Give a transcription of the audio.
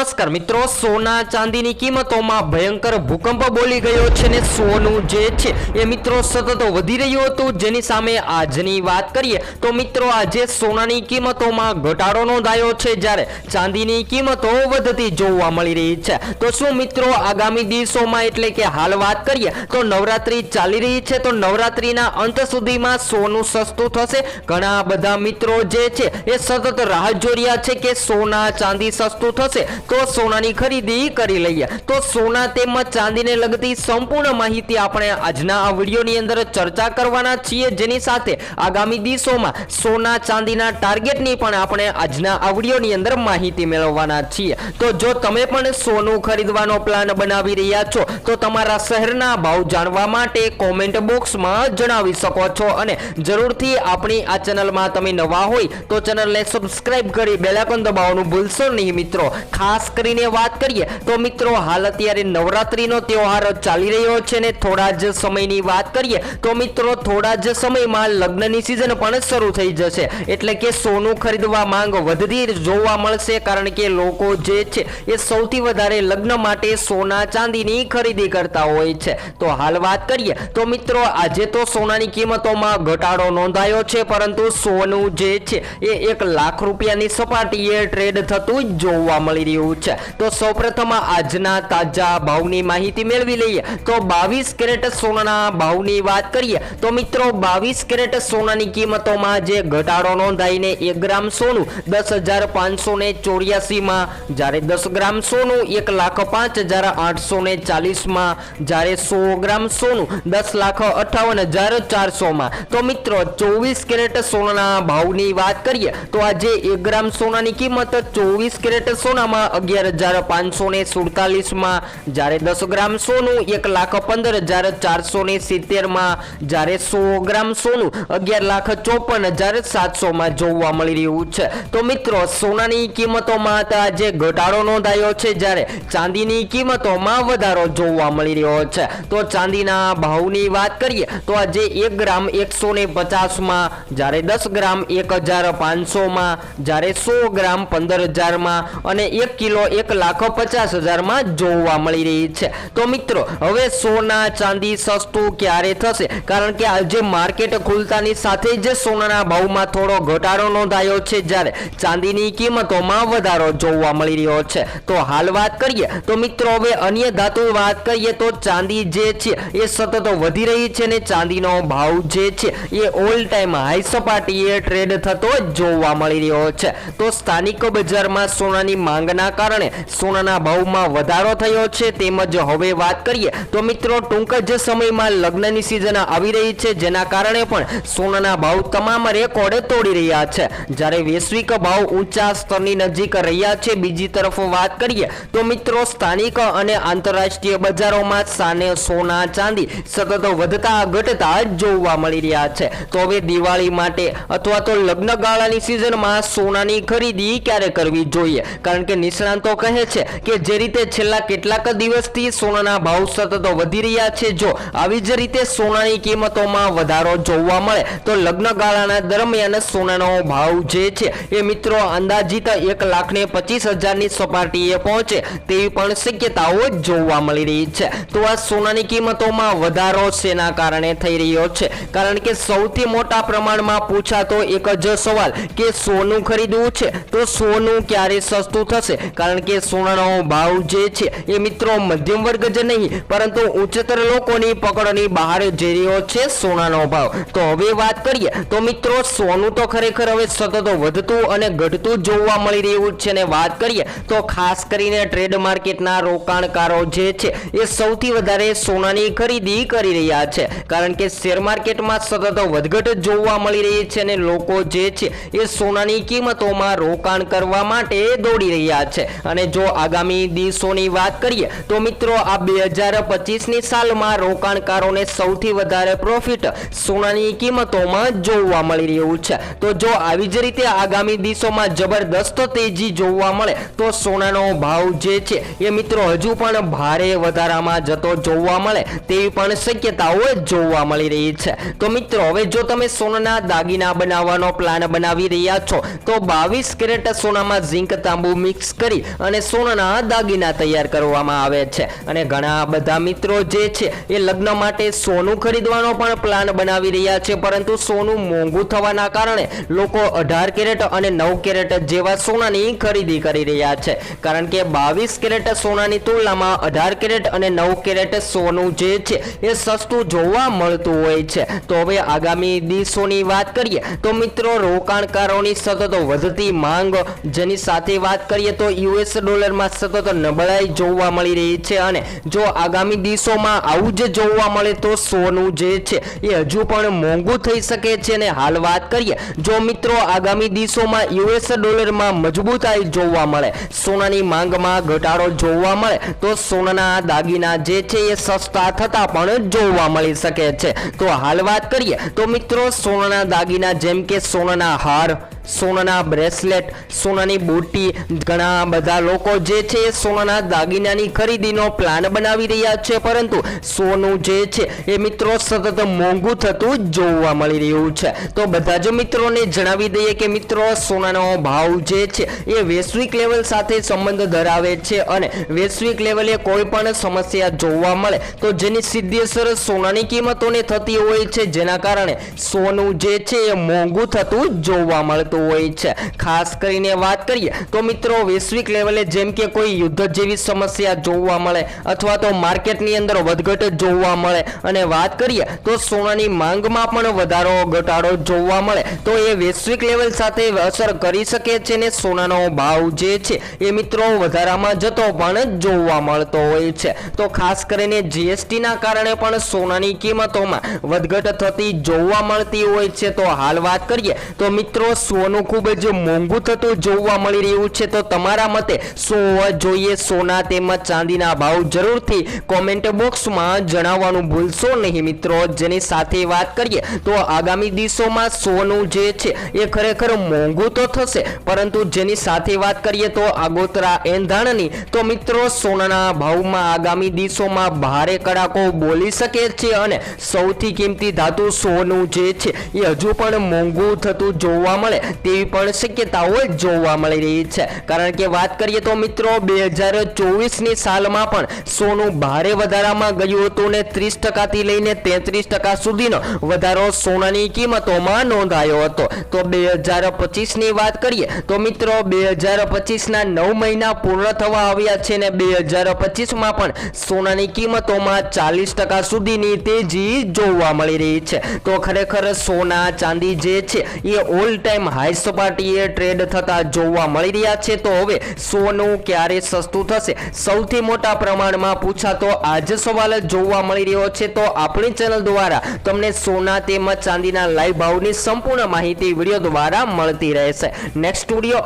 નમસ્કાર મિત્રો, સોના ચાંદીની કિંમતોમાં ભયંકર ભૂકંપ બોલી ગયો છે ને સોનું જે છે એ મિત્રો સતત વધી રહ્યું હતું. જેની સામે આજની વાત કરીએ તો મિત્રો, આજે સોનાની કિંમતોમાં ઘટાડો નોંધાયો છે જ્યારે ચાંદીની કિંમતો વધતી જોવા મળી રહી છે. તો શું મિત્રો, આગામી દિવસોમાં એટલે કે હાલ વાત કરીએ તો નવરાત્રી ચાલી રહી છે, તો નવરાત્રીના અંત સુધીમાં સોનું સસ્તું થશે. ઘણા બધા મિત્રો જે છે એ સતત રાહ રહ્યા છે કે સોના ચાંદી સસ્તું થશે. તો સોનાની ખરીદી કરી લઈએ. તો સોના તેમજ ચાંદીને લગતી સંપૂર્ણ માહિતી આપણે આજના આ વિડીયોની અંદર ચર્ચા કરવાના છીએ. જેની સાથે આગામી દિવસોમાં સોના ચાંદીના ટાર્ગેટની પણ આપણે આજના આ વિડીયોની અંદર માહિતી મેળવવાના છીએ. તો જો તમે પણ સોનું ખરીદવાનો પ્લાન બનાવી રહ્યા છો, તો તમારા શહેરના ભાવ જાણવા માટે કોમેન્ટ બોક્સમાં જણાવી શકો છો. અને જરૂરથી આપણી આ ચેનલમાં તમે નવા હોય, તો ચેનલને સબસ્ક્રાઇબ કરી બેલાકોન દબાવવાનું ભૂલશો નહીં મિત્રો. ખાસ કરીને વાત કરીએ તો મિત્રો, હાલ અત્યારે નવરાત્રીનો તહેવાર ચાલી રહ્યો છે ને થોડા જ સમયની વાત કરીએ તો મિત્રો, થોડા જ સમયમાં લગ્નની સિઝન પણ શરૂ થઈ જશે. એટલે કે સોનું ખરીદવા માંગ વધતી જોવા મળશે કારણ કે લોકો જે છે એ સૌથી વધારે લગ્ન માટે સોના ચાંદીની ખરીદી કરતા હોય છે. તો હાલ વાત કરીએ તો મિત્રો, આજે તો સોનાની કિંમતોમાં ઘટાડો નોંધાયો છે, પરંતુ સોનું જે છે એ એક લાખ રૂપિયાની સપાટીએ ટ્રેડ થતું જોવા મળી રહ્યું છે. તો સૌપ્રથમ આજના તાજા ભાવની માહિતી મેળવી લઈએ. તો બાવીસ કેરેટ સોનાના ભાવની વાત કરીએ, તો મિત્રો બાવીસ કેરેટ સોનાની કિંમતોમાં જે ઘટાડો નોંધાઈને એક ગ્રામ સોનું દસ હજાર પાંચસો ને ચોર્યાસીમાં, જ્યારે દસ ગ્રામ સોનું એક લાખ પાંચ હજાર આઠસો ને ચાલીસમાં, જ્યારે સો ગ્રામ સોનું દસ લાખ અઠાવન હજાર ચારસોમાં. તો મિત્રો ચોવીસ કેરેટ સોનાના ભાવની વાત કરીએ, તો આજે એક ગ્રામ સોનાની કિંમત ચોવીસ કેરેટ સોનામાં અગિયાર હજાર પાંચસો ને સુડતાલીસમાં, જ્યારે દસ ગ્રામ સોનું, એક લાખ પંદર હજાર ચારસો ને સિત્તેરમાં જ્યારે સો ગ્રામ સોનું, અગિયાર લાખ ચોપન હજાર સાતસોમાં જોવા મળી રહ્યું છે. તો મિત્રો, સોનાની કિંમતોમાં તો આજે ઘટાડો નોંધાયો છે, જ્યારે ચાંદીની કિંમતોમાં વધારો જોવા મળી રહ્યો છે. તો ચાંદીના ભાવની વાત કરીએ, તો આજે એક ગ્રામ એકસો ને પચાસમાં, જ્યારે દસ ગ્રામ એક હજાર પાંચસોમાં, જ્યારે સો ગ્રામ પંદર હજારમાં અને એક કિલો એક લાખ પચાસ હજારમાં જોવા મળી રહી છે. તો મિત્રો, હવે સોના, ચાંદી સસ્તું ક્યારે થશે? કારણ કે આજે માર્કેટ ખુલતાની સાથે જ સોનાના ભાવમાં થોડો ઘટાડો નોંધાયો છે જ્યારે ચાંદીની કિંમતોમાં વધારો જોવા મળી રહ્યો છે. તો હાલ વાત કરીએ. તો મિત્રો, હવે અન્ય ધાતુ વાત કરીએ તો ચાંદી જે છે, એ સતત વધી રહી છે ને ચાંદીનો ભાવ જે છે, એ ઓલ ટાઈમ હાઈ સપાટીએ ટ્રેડ થતો જોવા મળી રહ્યો છે. તો સ્થાનિક બજારમાં સોનાની માંગના કારણે સોનાના ભાવમાં વધારો થયો છે. તેમજ હવે વાત કરીએ તો મિત્રો ટૂંક જ સમયમાં લગ્નની સિઝન આવી રહી છે. જેના કારણે પણ સોનાના ભાવ તમામ રેકોર્ડ તોડી રહ્યા છે. જ્યારે વૈશ્વિક ભાવ ઊંચા સ્તરની નજીક રહ્યા છે. બીજી તરફ વાત કરીએ તો મિત્રો સ્થાનિક અને આંતરરાષ્ટ્રીય બજારોમાં સાને સોના ચાંદી સતત વધતા ઘટતા જોવા મળી રહ્યા છે. તો હવે દિવાળી માટે અથવા તો લગ્ન ગાળાની સિઝનમાં સોનાની ખરીદી ક્યારે કરવી જોઈએ? કારણ કે નિષ્ણાંતો કહે છે કે જે રીતે છેલ્લા કેટલાક દિવસથી સોનાના ભાવ સતત વધી રહ્યા છે, જો આવી જ રીતે સોનાની કિંમતોમાં વધારો જોવા મળે, તો લગ્નગાળાના દરમિયાન સોનાનો ભાવ જે છે એ મિત્રો અંદાજિત એક લાખ ને પચીસ હજારની સપાટીએ પહોંચે તેવી પણ શક્યતાઓ જોવા મળી રહી છે. તો આ સોનાની કિંમતોમાં વધારો શેના કારણે થઈ રહ્યો છે? કારણ કે સૌથી મોટા પ્રમાણમાં પૂછાતો એક જ સવાલ કે સોનું ખરીદવું છે, તો સોનું ક્યારે સસ્તું થશે? કારણ કે સોનાનો ભાવ જે છે એ મિત્રો મધ્યમ વર્ગ જ નહીં, પરંતુ ઉચ્ચતર લોકોની પકડની બહાર જઈ રહ્યો છે સોનાનો ભાવ. તો હવે વાત કરીએ, તો મિત્રો સોનું તો ખરેખર હવે સતત વધતું અને ઘટતું જોવા મળી રહ્યું છે ને વાત કરીએ, તો ખાસ કરીને ટ્રેડ માર્કેટના રોકાણકારો જે છે એ સૌથી વધારે સોનાની ખરીદી કરી રહ્યા છે. કારણ કે શેર માર્કેટમાં સતત વધઘટ જોવા મળી રહી છે અને લોકો જે છે એ સોનાની કિંમતોમાં રોકાણ કરવા માટે દોડી રહ્યા છે. અને જો આગામી દિવસોની વાત કરીએ, તો મિત્રો આ બે હજાર પચીસની સાલમાં રોકાણકારોને સૌથી વધારે પ્રોફિટ સોનાની કિંમતોમાં જોવા મળી રહ્યું છે. તો જો આવી જ રીતે આગામી દિવસોમાં જબરદસ્ત તેજી જોવા મળે, તો સોનાનો ભાવ જે છે, એ મિત્રો હજુ પણ ભારે વધારામાં જતો જોવા મળે તેવી પણ શક્યતાઓ જોવા મળી રહી છે. તો મિત્રો, હવે જો તમે સોનાના દાગીના બનાવવાનો પ્લાન બનાવી રહ્યા છો, તો બાવીસ કેરેટ સોનામાં ઝીંક તાંબુ મિક્સ કરી કરી અને સોનાના દાગીના તૈયાર કરવામાં આવે છે. અને ઘણા બધા મિત્રો જે છે, એ લગ્ન માટે સોનું ખરીદવાનો પણ પ્લાન બનાવી રહ્યા છે. પરંતુ સોનું મોંઘું થવાના કારણે લોકો અઢાર કેરેટ અને નવ કેરેટ જેવા સોનાની ખરીદી કરી રહ્યા છે. કારણ કે બાવીસ કેરેટ સોનાની તુલનામાં અઢાર કેરેટ અને નવ કેરેટ સોનું જે છે, એ સસ્તું જોવા મળતું હોય છે. તો હવે આગામી દિવસોની વાત કરીએ, તો મિત્રો રોકાણકારોની સતત વધતી માંગ જેની સાથે વાત કરીએ, તો યુએસ ડોલરમાં સતત નબળાઈ જોવા મળી રહી છે અને જો આગામી દિવસોમાં આવું જ જોવા મળે તો સોનું જે છે એ હજુ પણ મોંઘું થઈ શકે છે અને હાલ વાત કરીએ, જો મિત્રો આગામી દિવસોમાં યુએસ ડોલરમાં મજબૂતાઈ જોવા મળે, સોનાની માંગમાં ઘટાડો જોવા મળે, તો સોનાના દાગીના જે છે એ સસ્તા થતા પણ જોવા મળી શકે છે. તો હાલ વાત કરીએ, તો મિત્રો સોનાના દાગીના જેમ કે સોનાના હાર સોનાના બ્રેસલેટ, સોનાની બોટી, ઘણા બધા લોકો જે છે સોનાના દાગીનાની ખરીદીનો પ્લાન બનાવી રહ્યા છે. પરંતુ સોનું જે છે એ મિત્રો સતત મોંઘું થતું જોવા મળી રહ્યું છે. તો બધા જ મિત્રોને જણાવી દઈએ કે મિત્રો, સોનાનો ભાવ જે છે એ વૈશ્વિક લેવલ સાથે સંબંધ ધરાવે છે અને વૈશ્વિક લેવલે કોઈ પણ સમસ્યા જોવા મળે તો જેની સીધી અસર સોનાની કિંમતોને થતી હોય છે. જેના કારણે સોનું જે છે એ મોંઘું થતું જોવા મળતું હોય છે. ખાસ કરીને વાત કરીએ તો મિત્રો વૈશ્વિક લેવલે જેમ કે કોઈ યુદ્ધ જેવી સમસ્યા જોવા મળે અથવા તો માર્કેટની અંદર વધઘટ જોવા મળે અને વાત કરીએ તો સોનાની માંગમાં પણ વધારો ઘટાડો જોવા મળે તો એ વૈશ્વિક લેવલ સાથે અસર કરી શકે છે ને સોનાનો ભાવ જે છે એ મિત્રો વધારામાં જતો પણ જોવા મળતો હોય છે. તો ખાસ કરીને જીએસટી ના કારણે પણ સોનાની કિંમતોમાં વધઘટ થતી જોવા મળતી હોય છે. તો હાલ વાત કરીએ તો મિત્રો સોનું ખૂબ જ મોંઘું થતું જોવા મળી રહ્યું છે. તો તમારા મતે શું હોવા જોઈએ? સોના તેમજ ચાંદીના ભાવ જરૂરથી કોમેન્ટ બોક્સમાં જણાવવાનું ભૂલશો નહીં મિત્રો. જેની સાથે વાત કરીએ તો આગામી દિવસોમાં સોનું જે છે એ ખરેખર મોંઘું તો થશે, પરંતુ જેની સાથે વાત કરીએ તો આગોતરા એંધાણની, તો મિત્રો સોનાના ભાવમાં આગામી દિવસોમાં ભારે કડાકો બોલી શકે છે અને સૌથી કિંમતી ધાતુ સોનું જે છે એ હજુ પણ મોંઘું થતું જોવા મળે. તેવી પણ શક્યતાઓ જોવા મળી રહી છે. કારણ કે વાત કરીએ તો મિત્રો, બે હજાર ચોવીસની સાલમાં પણ સોનું ભારે વધારામાં ગયું હતું ને ત્રીસ ટકાથી લઈને તેત્રીસ ટકા સુધીનો વધારો સોનાની કિંમતોમાં નોંધાયો હતો. તો બે હજાર પચીસની વાત કરીએ તો મિત્રો, બે હજાર પચીસના નવ મહિના પૂર્ણ થવા આવ્યા છે ને બે હજાર પચીસમાં પણ સોનાની કિંમતોમાં ચાલીસ ટકા સુધીની તેજી જોવા મળી રહી છે. તો ખરેખર સોના ચાંદી જે છે, એ ઓલ ટાઈમ હાઈ સપાટીએ ટ્રેડ થતા જોવા મળી રહ્યા છે. તો હવે સોનું ક્યારે સસ્તું થશે? સૌથી મોટા પ્રમાણમાં પૂછાતો આજ સવાલ જોવા મળી રહ્યો છે. તો આપણી ચેનલ દ્વારા તમને સોના તેમજ ચાંદીના લાઈવ ભાવની સંપૂર્ણ માહિતી વીડિયો દ્વારા મળતી રહેશે. Next video